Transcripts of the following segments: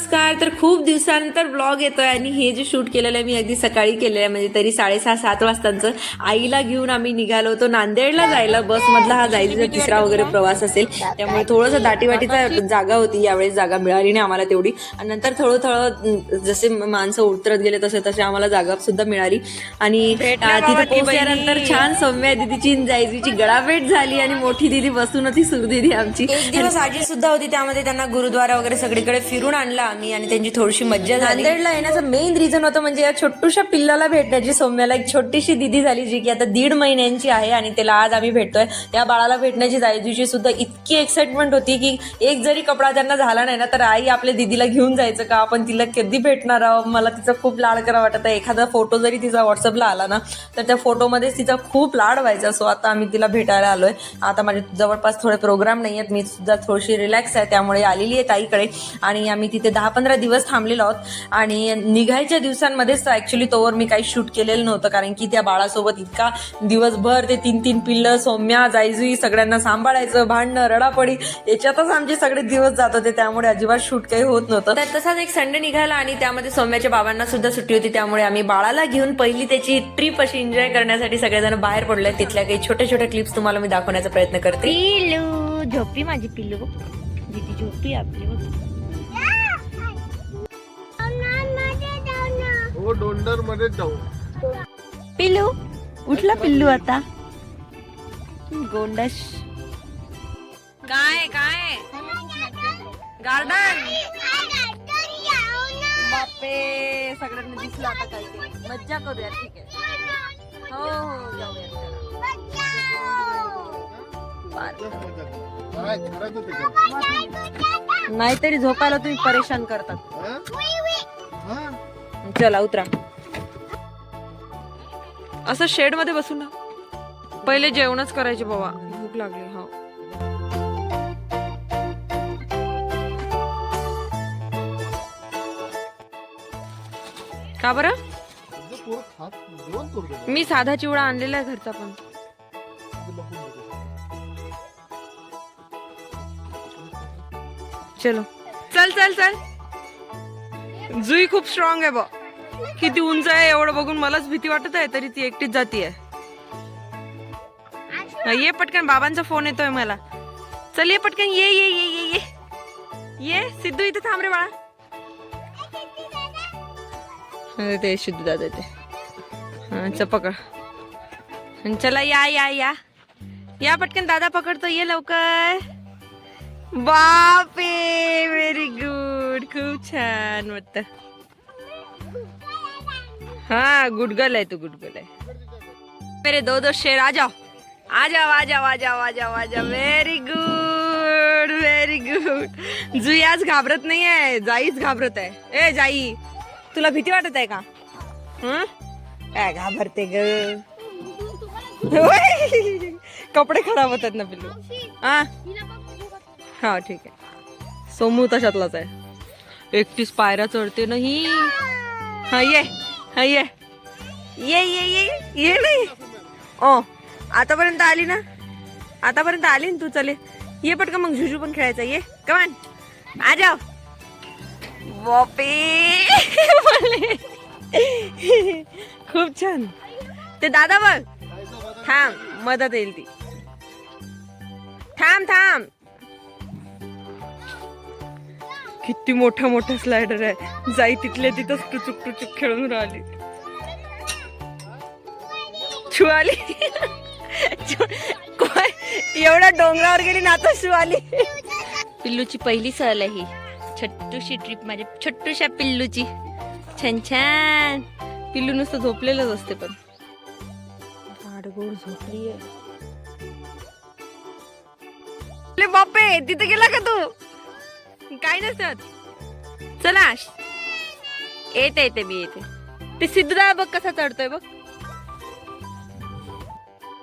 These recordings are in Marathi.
नमस्कार. तर खूप दिवसानंतर ब्लॉग येतोय आणि हे जे शूट केलेलं आहे मी अगदी सकाळी केलेलं आहे. म्हणजे तरी साडेसहा सात वाजताचं आईला घेऊन आम्ही निघालो होतो नांदेडला जायला. बसमधला हा जायचा तिसरा वगैरे प्रवास असेल. त्यामुळे थोडंसं दाटीवाटीचा जागा होती. यावेळेस जागा मिळाली नाही आम्हाला तेवढी. आणि नंतर थोडं थोडं जसे माणसं उतरत गेले तसे तसे आम्हाला जागा सुद्धा मिळाली. आणि तिथं पोहोचल्यानंतर छान सौम्या दिदीची जायजीची गळाभेट झाली आणि मोठी दिदी बसून होती सुरदिदी आमची. एक दिवस आजी सुद्धा होती त्यामध्ये त्यांना गुरुद्वारा वगैरे सगळीकडे फिरून आणला. आम्ही आणि त्यांची थोडीशी मज्जा झाली. नांदेडला येण्याचं मेन रिझन होतं म्हणजे या छोटूशा पिल्लाला भेटण्याची सौम्याला एक छोटीशी दिदी झाली जी की आता दीड महिन्यांची आहे आणि त्याला आज आम्ही भेटतोय. त्या बाळाला भेटण्याची जायजीची सुद्धा इतकी एक्साइटमेंट होती की एक जरी कपडा त्यांना झाला नाही ना तर आई आपल्या दिदीला घेऊन जायचं का? आपण तिला कधी भेटणार आहोत? मला तिचा खूप लाड करा वाटत. आहे एखादा फोटो जरी तिचा व्हॉट्सअपला आला ना तर त्या फोटोमध्येच तिचा खूप लाड व्हायचा. सो आता आम्ही तिला भेटायला आलोय. आता माझे जवळपास थोडे प्रोग्राम नाही आहेत मी सुद्धा थोडीशी रिलॅक्स आहे. त्यामुळे आलेली आहे ताईकडे. आणि आम्ही तिथे दहा पंधरा दिवस थांबलेलो आहोत. आणि निघायच्या दिवसांमध्येच ऍक्च्युली तोवर मी काही शूट केलेलं नव्हतं. कारण की त्या बाळासोबत इतका दिवसभर ते तीन तीन पिल्लं सौम्या जायजुई सगळ्यांना सांभाळायचं भांडणं रडापडी याच्यातच आमचे सगळे दिवस जात होते. त्यामुळे अजिबात शूट काही होत नव्हतं. तर तसाच एक संडे निघाला आणि त्यामध्ये सौम्याच्या बाबांना सुद्धा सुट्टी होती. त्यामुळे आम्ही बाळाला घेऊन पहिली त्याची ट्रिप अशी एन्जॉय करण्यासाठी सगळेजण बाहेर पडलोय. तिथल्या काही छोट्या छोट्या क्लिप्स तुम्हाला मी दाखवण्याचा प्रयत्न करते. पिल्लू झोपी माझी पिल्लू. दीदी झोपी आपली हो डोंडरमध्ये जाऊ. पिल्लू उठला पिल्लू आता. गोंडस. काय काय? गार्डन? बापे सगळ्यांना दिसलं आता काय ते. मज्जा करूया ठीक आहे. हो हो जाऊया नाहीतरी झोपायला तुम्ही परेशान करतात? चला उतरा. असं शेडमध्ये बसू ना. पहिले जेवणच करायचे बाबा. भूक लागली हा. का बरं? मी साधा चिवडा आणलेला आहे घरचा पण. चलो. चल चल चल. जुई खूप स्ट्रॉंग आहे बा. किती उंच आहे एवढं बघून मलाच भीती वाटत आहे तरी ती एकटीच जाती ये पटकन बाबांचा फोन येतोय मला. चल ये पटकन ये ये ये ये ये. ये सिद्धू इथे थांब रे बाळा. ते सिद्धू दादा ते. हा चल पकड. आणि चला या या या. या पटकन दादा पकडतो ये लवकर. बापे व्हेरी गुड खूप छान वाटतं. हा गुडगल आहे तू गुडगल आहे. मेरे दो दो शेर आ जाओ. आ जाओ आ जाओ आ जाओ आ जाओ आ जाओ. Very good very good Jui आज घाबरत नाही आहे जाईच घाबरत आहे. ए जाई तुला भीती वाटत आहे का? हं? काय घाबरते ग? कपडे खराब होतात ना पिल्लू. हा हा ठीक आहे. सोमू तशातलाच आहे. एकटीच पायऱ्या चढते ना ही हा ये. हा ये. ये ये ये. ये नाही. ओ आतापर्यंत आली ना? आतापर्यंत आली ना तू चले. ये पटकन मग झुजू पण खेळायचं ये. कमान आ जाओ बापे खूप छान. ते दादा बघ. थांब मदत येईल ती. थांब थांब. किती मोठा मोठा स्लायडर आहे. जाई तिथल्या तिथंच टुचुक टुचुक खेळून राहिली. शू आली शू- कोण- एवढ्या डोंगरावर गेली ना आता शू आली पिल्लूची पहिली सहल आहे ही. छोटूशी ट्रिप माझ्या छोटूशा पिल्लूची. छान छान. पिल्लू नुसतं झोपलेलंच असते पण. झोपली बापे तिथे गेला का तू? काय नसत. चला. येते येते मी येते. ते सिद्धदा बघ कसा चढतोय बघ.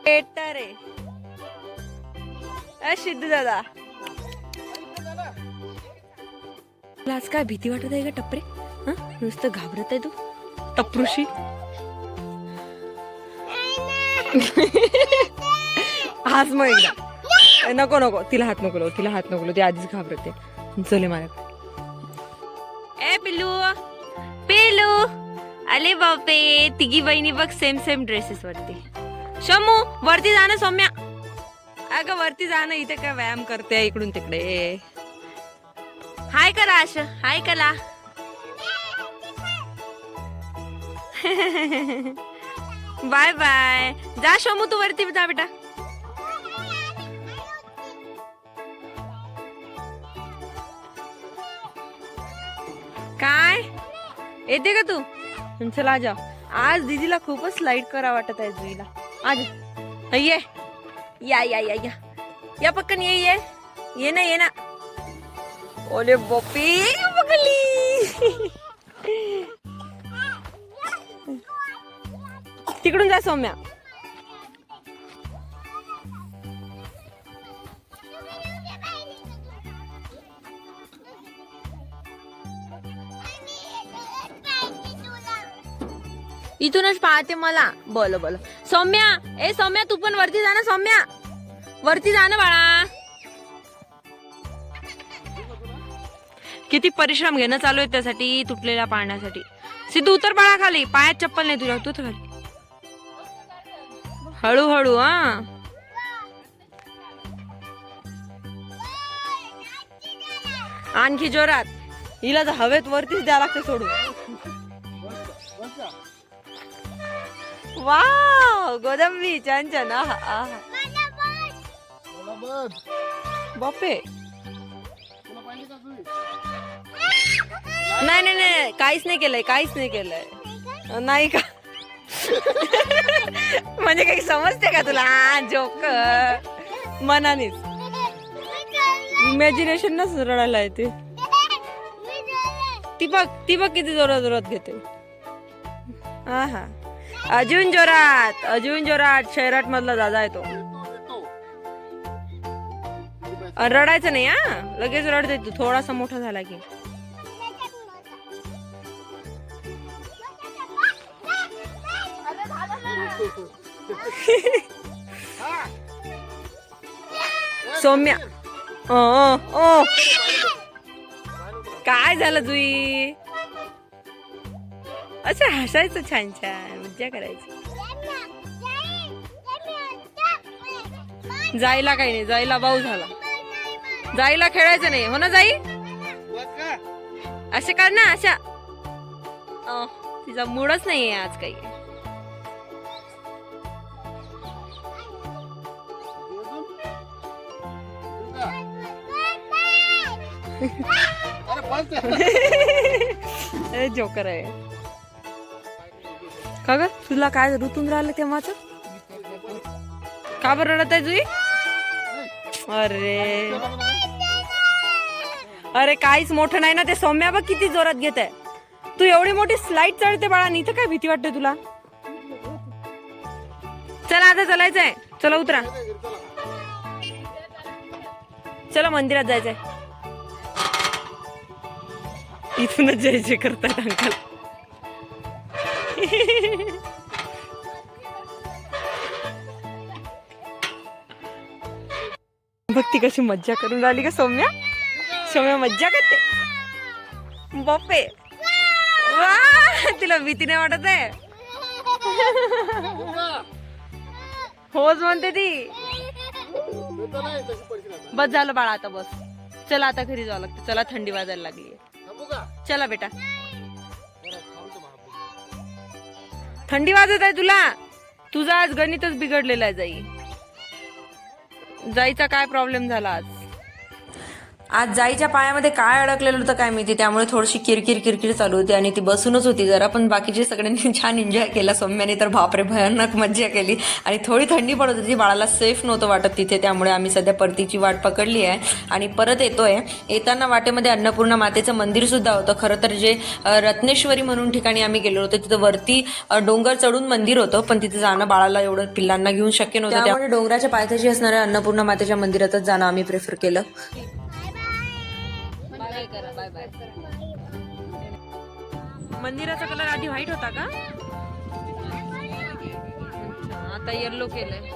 बेटर आहे. सिद्धू दादा. तुला आज काय भीती वाटत आहे का टपरे? हा? नुसतं घाबरत आहे तू? टपरूशी? हाच मग एकदा. नको नको. तिला हात नको तिला हात नको ती आधीच घाबरते. चले मला ए पिल्लू. पिल्लू. अले बापे तिघी बहिणी बघ सेम सेम ड्रेसेस वरती. शमू वरती जा ना सौम्या. अगं वरती जा ना इथे काय व्यायाम करते इकडून तिकडे. हाय करा आश. हाय कला. Bye bye. जा शमू तू वरती जा बेटा. येते का तू? चला आ आज दीदीला खूपच लाइट करा वाटत आहे जुईला. आज. ये. या या या या. या पक्कन ये ये. ये ना ये ना. ओले बोपी पकडली तिकडून जा सौम्या. इथूनच पाहते मला. बोल बोल सौम्या ए सौम्या तू पण वरती जा ना सौम्या. वरती जा ना बाळा. किती परिश्रम घेणं चालू आहे त्यासाठी तुटलेल्या पाण्यासाठी सिद्धू उतर बाळा खाली. पायात चप्पल नाही तुझ्या तू खाली. हळूहळू हा. आणखी जोरात. हिला तर हवेत वरतीच द्या लागते सोडून. वाव गोदंबी छान छान आहा. बापे? नाही नाही नाही काहीच नाही केलंय काहीच नाही केलंय. नाही का? म्हणजे काही समजते का तुला? जोक मनानेच. इमॅजिनेशन नच रडायला येते. ती बघ ती बघ किती जोरात जोरात घेते. हा हा अजून जोरात अजून जोरात. शहरात मधला दादा आहे तो येतो, रडायचं नाही हा? लगेच रडते तू. थोडासा मोठा झाला की. सौम्या. ओ ओ. काय झालं जुई? असं हसायचं छान छान मज्जा करायची. जायला काही नाही जायला भाऊ झाला. जाईला खेळायचं नाही हो ना जाई? असे कर ना अशा. तिचा मूडच नाहीये आज काही. जोकर आहे. का ग? तुला काय ऋतून राहिलं तेव्हाच का बरं रडत आहे तुझी अरे. अरे काहीच मोठं नाही ना ते सौम्या बघ किती जोरात घेत आहे. तू एवढी मोठी स्लाइड चढते बाळा इथं काय भीती वाटते तुला? चला आता चलायचंय. चला उतरा. चला मंदिरात जायचंय. इथूनच जय जय करतात अंकल बघ ती कशी मज्जा करून राहिली का सौम्या. सौम्या मज्जा करते. बापे वा तिला भीती नाही वाटत आहे. होच म्हणते ती. बस झालं बाळा आता बस. चला आता घरी जावं लागतं. चला थंडी वाजायला लागली? चला बेटा. थंडी वाजत आहे तुला? तुझा आज गणितच बिघडलेला आहे जाई. जाईचा काय प्रॉब्लेम झाला आज? आज जाईच्या पायामध्ये काय अडकलेलं होतं काय माहिती? त्यामुळे थोडीशी किरकिर किरकिर चालू होती आणि ती बसूनच होती. जरा पण बाकीचे सगळ्यांनी छान एन्जॉय केला. सौम्याने तर बापरे भयानक मज्जा केली. आणि थोडी थंडी पडत होती. बाळाला सेफ नव्हतं वाटत तिथे. त्यामुळे आम्ही सध्या परतीची वाट पकडली आहे. आणि परत येतोय. येताना वाटेमध्ये अन्नपूर्णा मातेचं मंदिर सुद्धा होतं. खरं तर जे रत्नेश्वरी म्हणून ठिकाणी आम्ही गेलो होतो तिथं वरती डोंगर चढून मंदिर होतं. पण तिथे जाणं बाळाला एवढं पिल्लांना घेऊन शक्य नव्हतं. त्यामुळे डोंगराच्या पायथ्याशी असणाऱ्या अन्नपूर्णा मातेच्या मंदिरातच जाणं आम्ही प्रेफर केलं. मंदिराचा कलर आधी व्हाईट होता का? आता येल्लो केलंय.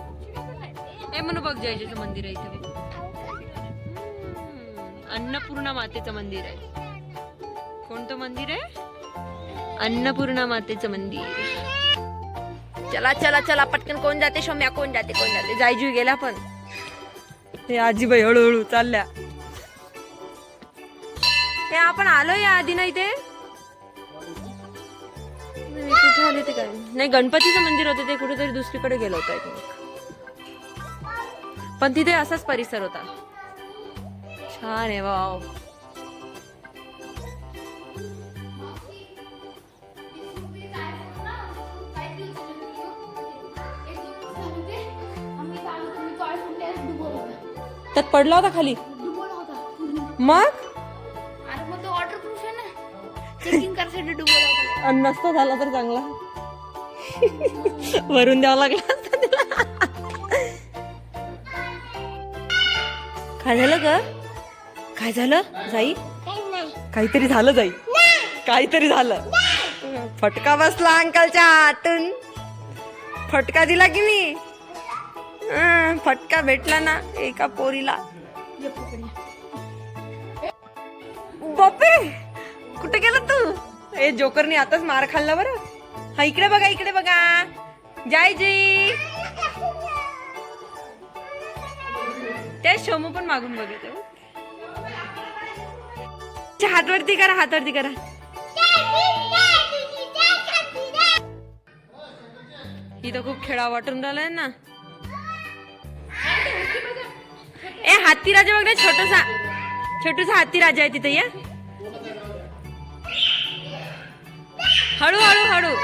हे म्हणू बघ जयजेचं मंदिर आहे इथे अन्नपूर्णा मातेचं मंदिर आहे. कोणतं मंदिर आहे? अन्नपूर्णा मातेचं मंदिर. चला चला चला पटकन कोण जाते? शम्या कोण जाते? कोण जाते? जायजू गेला पण. हे आजीबाई हळूहळू चालल्या. हे आपण आलो या आधी ना इथे? नाही, कुठे आले ते काय? नाही गणपतीचं मंदिर होतं ते कुठेतरी दुसरीकडे गेलो होतो think. पण तिथे असाच परिसर होता. छान आहे वाव. त्यात पडला होता खाली? मग? डुबवला आणि नसता झाला तर चांगला. वरून द्यावा लागला असता त्याला. काय झालं ग? काय झालं जाई? काहीतरी झालं जाई. काहीतरी झालं. फटका बसला अंकलच्या हातून. फटका दिला की मी फटका भेटला ना एका पोरीला. बापे कुठे गेला तू? ए जोकरने आताच मार खाल्ला बरं. हा इकडे बघा इकडे बघा. जय जी त्या शोमू पण मागून बघत च्या हातवरती करा हातवरती करा. इथं खूप खेळा वाटून राहिलाय ना. ए हाती राजा बघ ना छोटासा छोटूसा हाती राजा आहे तिथे या. हळू हळू हळू.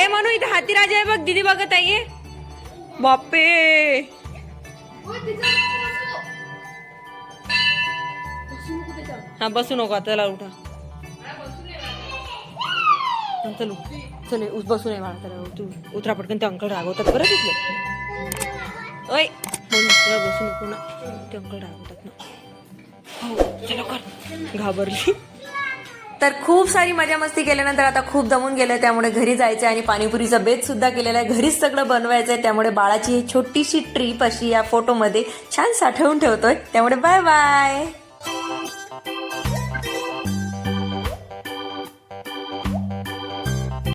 ए म्हणू इथे हाती राजा आहे बघ दीदी बघत आहे. बापे हा बसू नको आता उठा. हा, चल चल उस बसू नये मला त्याला तू उतरा पटकन ते अंकल रागवतात बरं तिथले. ओय म्हणून बसू नको ना. ते अंकल रागवतात ना. हो चलो कर. घाबरली. तर खूप सारी मजा मस्ती केल्यानंतर आता खूप दमून गेलं त्यामुळे घरी जायचं आणि पाणीपुरीचा बेत सुद्धा केलेला आहे. घरीच सगळं बनवायचंय त्यामुळे बाळाची ही छोटीशी ट्रीप अशी या फोटोमध्ये छान साठवून ठेवतोय. त्यामुळे बाय बाय